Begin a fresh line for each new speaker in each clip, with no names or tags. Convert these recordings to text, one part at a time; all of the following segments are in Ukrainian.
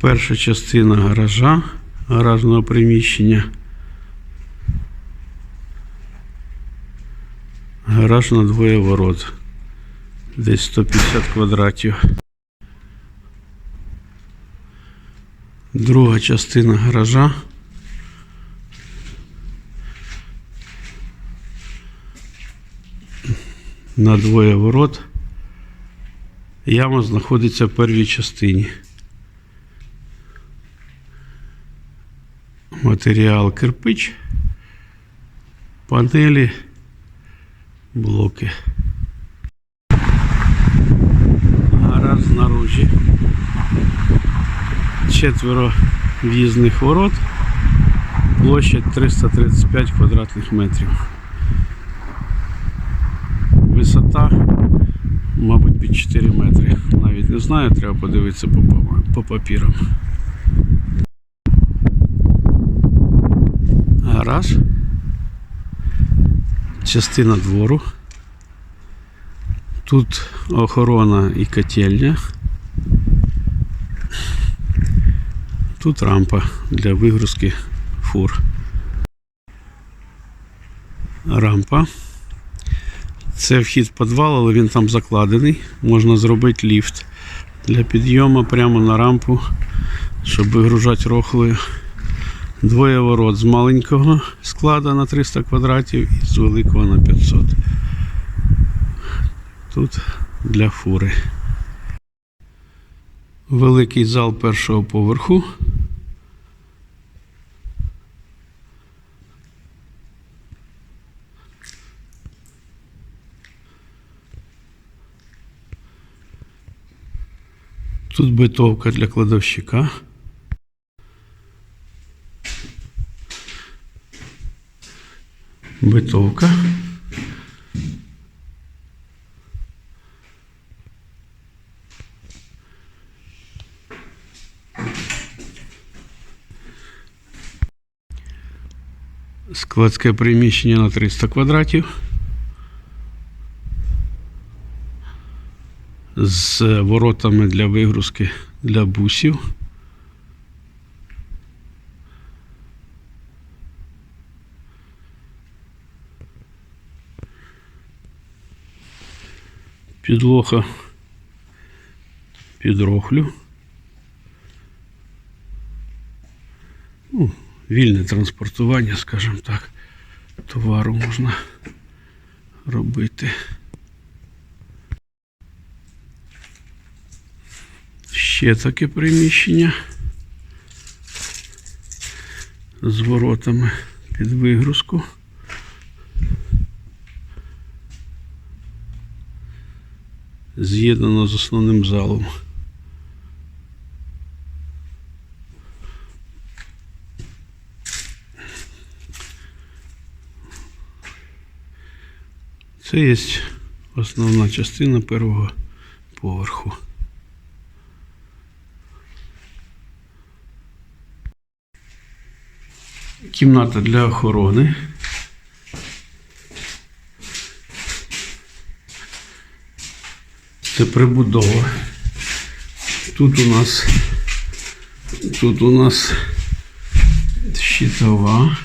Перша частина гаража, гаражного приміщення. Гараж на двоє ворот. Десь 150 квадратів. Друга частина гаража. На двоє ворот. Яма знаходиться в первій частині. Матеріал кирпич, панелі, блоки. Гараж знаружі. Четверо в'їзних ворот. Площадь 335 квадратних метрів. Висота, мабуть, під 4 метри. Навіть не знаю, треба подивитися по, папа- по папірам. Гараж. Частина двору. Тут охорона і котельня. Тут рампа для вигрузки фур. Рампа. Це вхід в підвал, але він там закладений. Можна зробити ліфт для підйому прямо на рампу, щоб вигружати рохлою. Двоє ворот з маленького склада на 300 квадратів і з великого на 500. Тут для фури. Великий зал першого поверху. Тут битовка для кладовщика. Битовка. Складське приміщення на 300 квадратів. З воротами для вигрузки для бусів. Підлога під рохлю. Ну, вільне транспортування, скажімо так, товару можна робити. Ще таке приміщення з воротами під вигрузку. З'єднано з основним залом. Це є основна частина першого поверху. Кімната для охорони. Це прибудова. Тут у нас тут у нас щитова.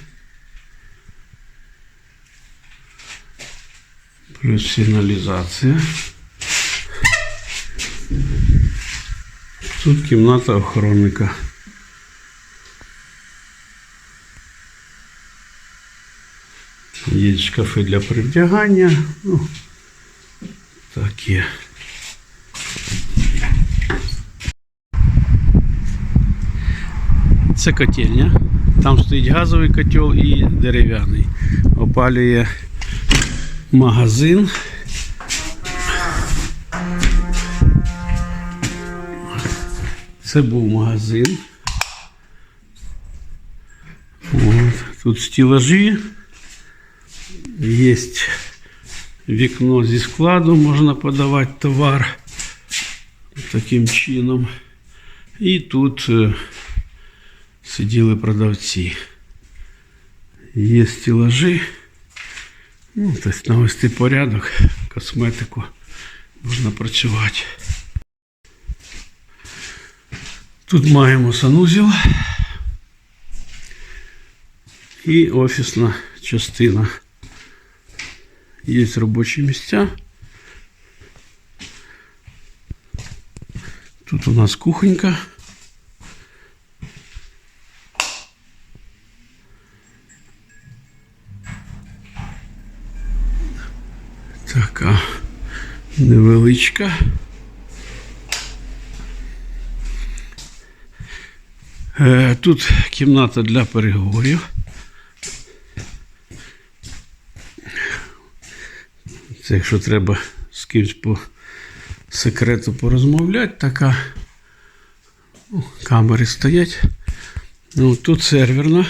Плюс сигналізація. Тут кімната охоронника. Є шкафи для перевдягання. Ну, таке. Це котельня. Там стоїть газовий котел і дерев'яний. Опалює магазин. Це був магазин. От. Тут стілажі. Є вікно зі складу, можна подавати товар таким чином. І тут е, сиділи продавці. Є стілажі. Ну, тобто навести порядок, косметику можна працювати. Тут маємо санузел і офісна частина. Є робочі місця. Тут у нас кухонька. Невеличка. Е, Тут кімната для переговорів. Це якщо треба з кимось по секрету порозмовляти, така. Ну, камери стоять. Ну, тут серверна.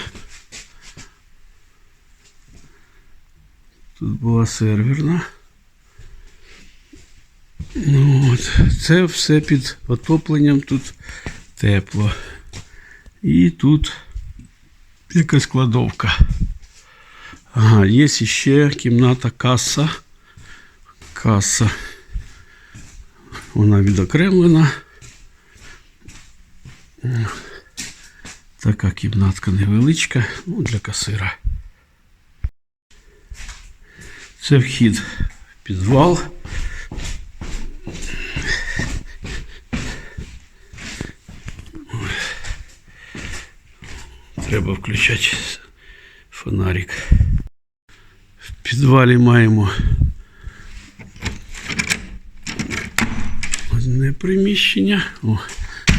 Тут була серверна. Ну, от. Це все під отопленням, тут тепло. І тут якась кладовка. Ага, є ще кімната каса. Каса. Вона відокремлена. Така кімнатка невеличка, ну, для касира. Це вхід в підвал. Треба включати фонарик. В підвалі маємо одне приміщення. О,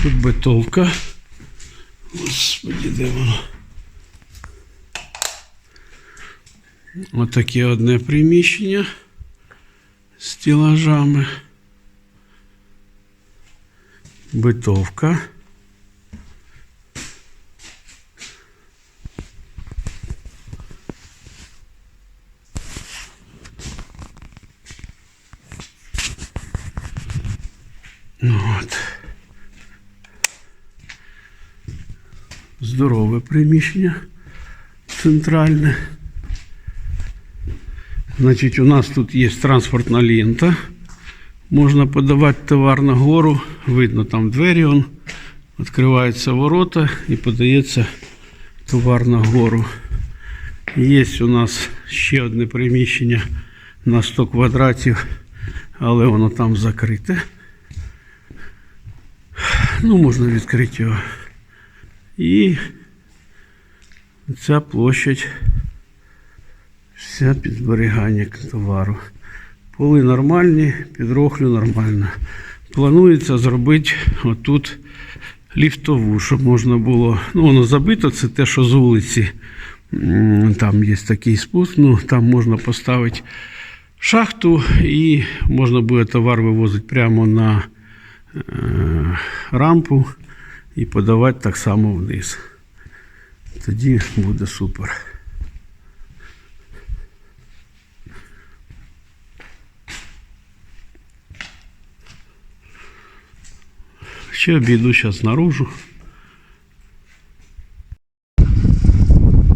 тут бетовка. Господи, де воно? Отаке одне приміщення з стелажами. Битовка. Здорове приміщення центральне. Значить, у нас тут є транспортна лента. Можна подавати товар на гору. Видно там двері. Он. Відкриваються ворота і подається товар на гору. Є у нас ще одне приміщення на 100 квадратів, але воно там закрите. Ну, можна відкрити його. І ця площадь вся під зберігання товару. Поли нормальні, підрохлю нормально. Планується зробити отут ліфтову, щоб можна було. Ну, воно забито, це те, що з вулиці. Там є такий спуск, ну там можна поставити шахту і можна буде товар вивозити прямо на е, рампу і подавати так само вниз. Тоді буде супер. Ще обійду зараз наружу.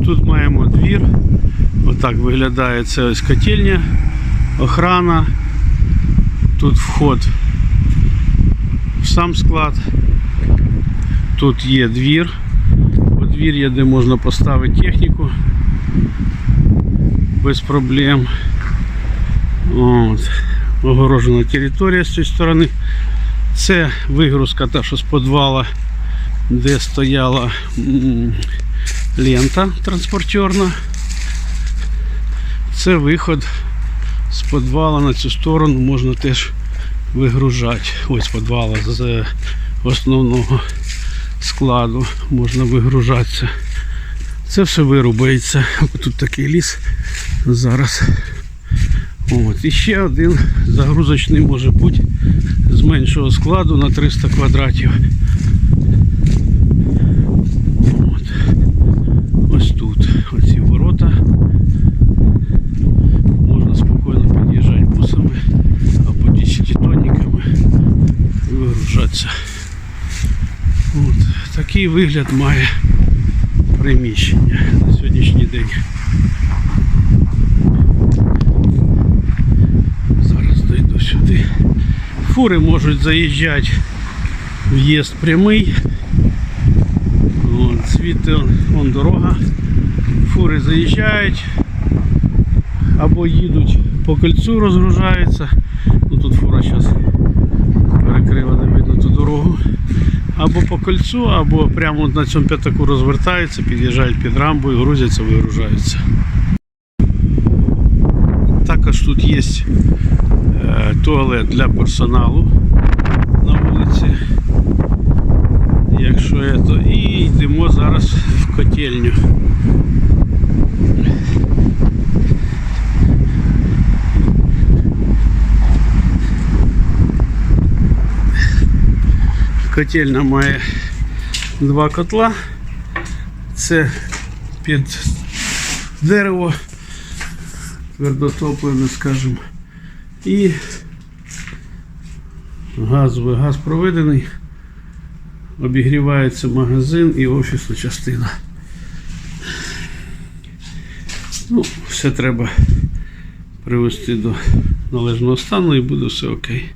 Тут маємо двір. Отак виглядає це ось котельня, охрана. Тут вход в сам склад. Тут є двір. Подвір'я, де можна поставити техніку без проблем. От. Огорожена територія з цієї сторони. Це вигрузка та, що з підвала, де стояла лента транспортерна. Це виход з підвала на цю сторону можна теж вигружати. Ось з підвала з основного складу можна вигружатися. Це все вирубається. Тут такий ліс зараз. От. І ще один загрузочний може бути з меншого складу на 300 квадратів. От. Ось тут оці ворота. Можна спокійно під'їжджати бусами або 10-тонниками і вигружатися. От. Такий вигляд має приміщення на сьогоднішній день. Зараз дойду сюди. Фури можуть заїжджати в'їзд прямий Вон звідти вон дорога. Фури заїжджають. Або їдуть по кольцу, розгружаються. Ну тут фура зараз перекрила, не видно дорогу. Або по кольцу, або прямо на цьому п'ятаку розвертаються, під'їжджають під рамбу і грузяться, вигружаються. Також тут є е, туалет для персоналу на вулиці. Якщо то і йдемо зараз в котельню. Котельня має два котла. Це під дерево твердотоплене, скажімо. І газовий газ проведений. Обігрівається магазин і офісна частина. Ну, все треба привести до належного стану і буде все окей.